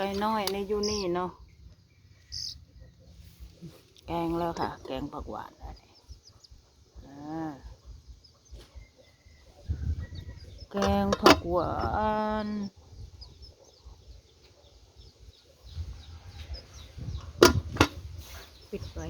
ไก่น้อยในยูนี่เนาะ แกงแล้วค่ะ แกงผักหวานอันนี้อ่าแกงผักหวานปิดไว้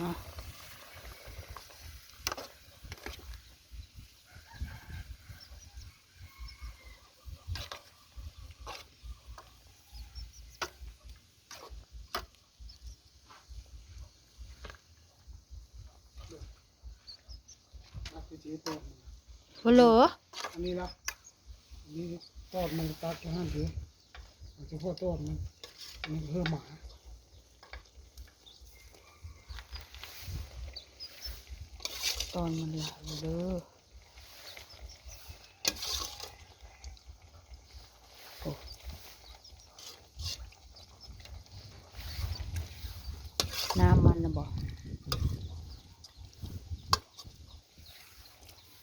อ่า ฮัลโหลอันนี้ละอันนี้ตอดมันตัดแค่ห้าเดือนมันจะพ่อตอดมันอันนี้เพิ่มหมาตอนมันหลายเด้อโอ้น้ำมันนะบอก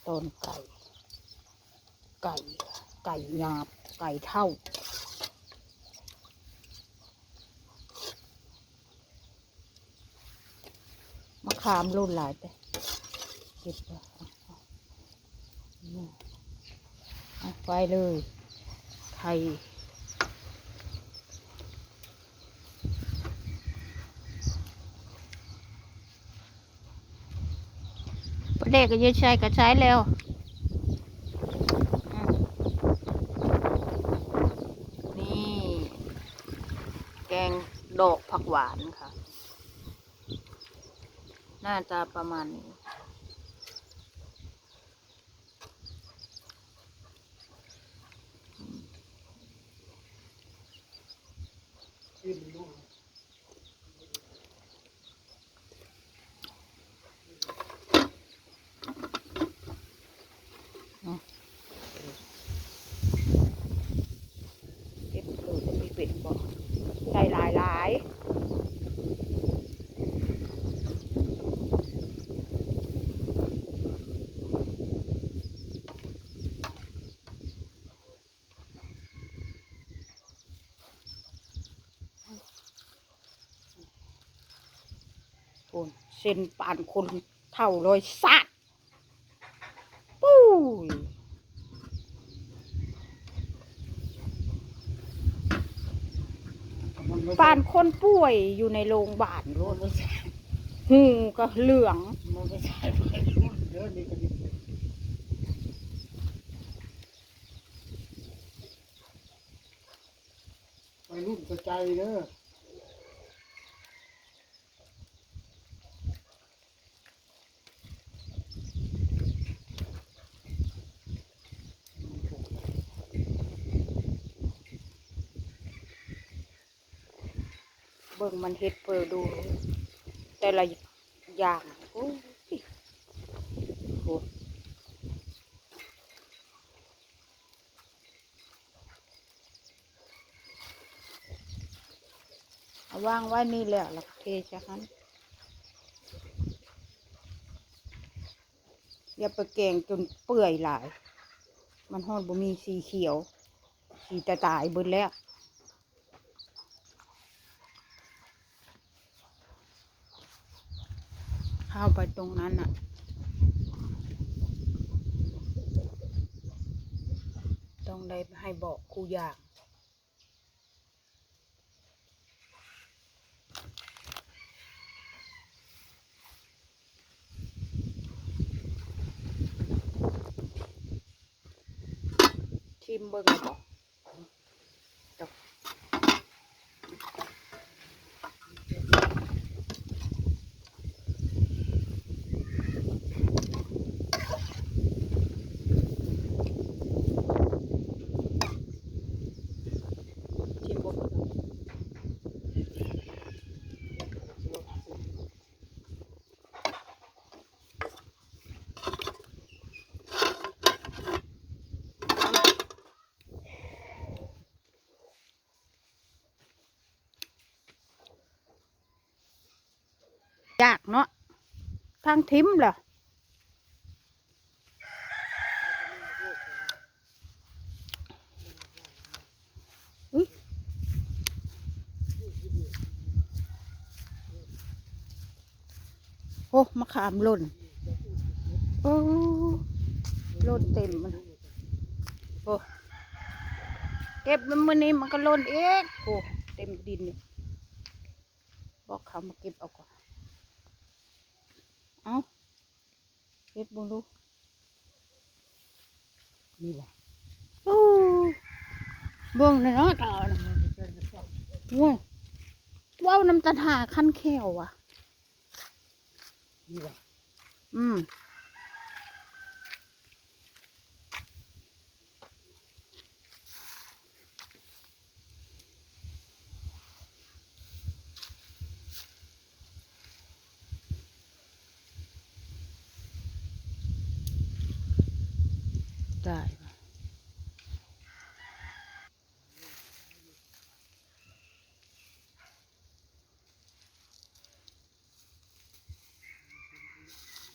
ต้นไก่ ไก่ ไก่หยาบ ไก่เท่า มะขามรุ่นหลายไปเก็บไปเอาเอาเนี่ยเอาไป เลยไข่ประเด็กก็ยืดใช้ก็ใช้แล้วนี่ แกงดอกผักหวานค่ะ น่าจะประมาณนี้ที่มันรู้ เก็บเออจะมีเป็ดบอกใส่หลายหลายโอ นเส้นปานคนเท่าเลยสัตว์ปุ้ยมันไม่ปานคนป่วยอยู่ในโรงพยาบาลโลดหูก็เหลืองไปรุ่นกระจายเด้อ เบิ่งมันเฮ็ดเปิดดู แต่ละอย่างโอ้โหอาวางไว้นี่แหละล้วก็เทจะหันอย่าไปแกงจนเปื่อยหลาย มันฮอดบ่มีสีเขียว สีตาตายเบิดแล้ว เข้าไปตรงนั้นน่ะ ต้องได้ให้บอกครูอยางชิมเบิ่งเลย ยากเนาะทางทิมเหรออุ๊ยโอ้มะขามหล่น โอ้หล่นเต็มมันโอ้เก็บมันมือนี้มันก็หล่นเองโอ้เต็มดินนี่บอกเขามาเก็บเอาก่อน เอาเฮ็ดบุญลูกนี่ว่ะโอ้เบิ่งในอยเนาะตาน่ะโว้ยว้าวน้ำตาหาขั้นแควว่ะนี่ว่ะอืม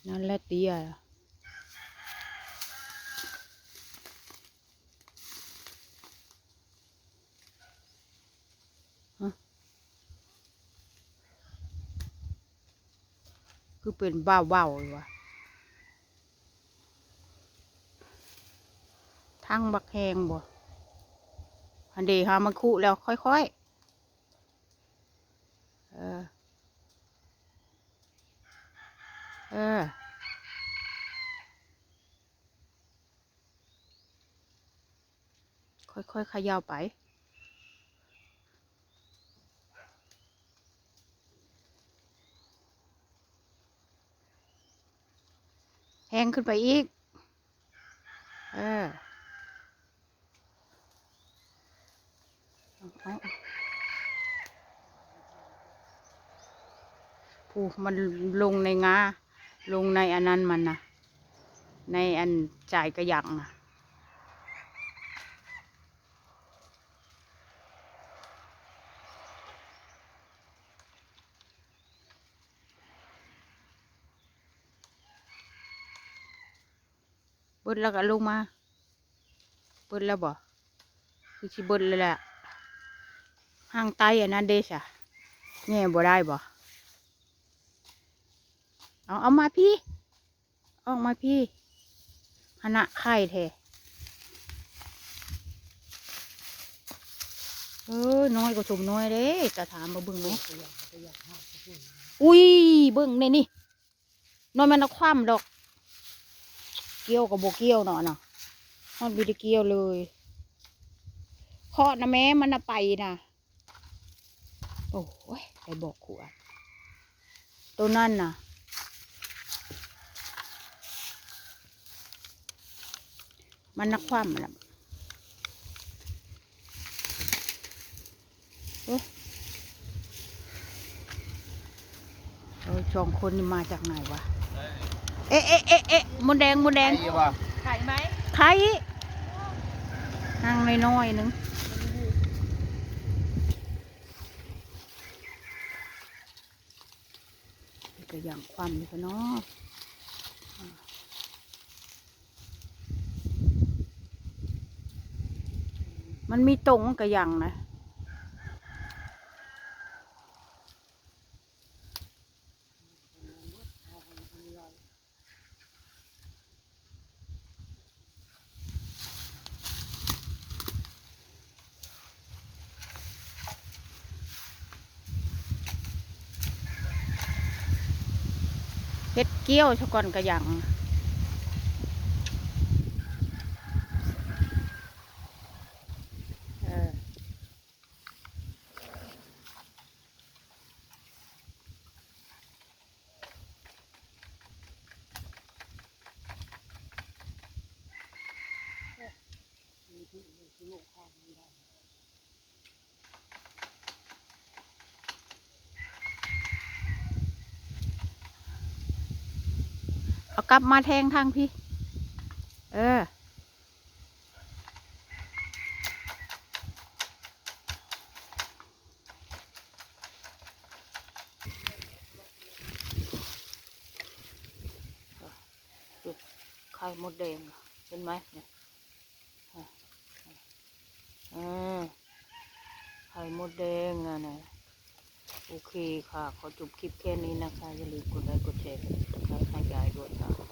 นั่นแหละเตี้ยอะคือเป็นบ้าเบาเลยวะทั้งบักแหงบ่อันเดีหามันคุแล้วค่อยๆ เออ เออ ค่อยๆขย่าไป แห้งขึ้นไปอีก เออผู้มันลงในงา ลงในอันนั้นมันนะในอันจ่ายกระยังนะเบิดแล้วก็ลงมา เบิดแล้วบ่คือชิเบิดเลยแหละห้างไตอันนั้นเดชะแง่บ่ได้บ่ เอาเอามาพี่ ออกมาพี่หนะไข่แท้เออน้อยก็ชมน้อยเด้จะถามมาเบิ่งไหมอุ้ยเบิ่งในนี่น้อยมันเอาคว่ำดอก เกี่ยวกับโบเกี่ยวเนาะเนาะฮอดวิดเกี่ยวเลยเคาะนะแม่มันนะไปนะโอ้ยได้บอกขวดตัวนั่นน่ะ มันนักความละเอ้ยเออสองคนนี่มาจากไหนวะ เอ๊ะเอ๊ะเอ๊ะเอ๊ะมดแดงมดแดงไอ้ว่ะขายไหมไข่ห่างน้อยๆหนึงนี่ก็อย่างความนี่ก็เนาะ มันมีตรงกับย่างนะเฮ็ดเกี้ยวชะกอนกระยัง เอากลับมาแทงทางพี่ เออ ไข่มดแดงเห็นไหมเนี่ย อ่าไข่มดแดงอะนะโอเคค่ะ ขอจบคลิปแค่นี้นะคะ อย่าลืมกดไลค์กดแชร์กดติดตามให้ไป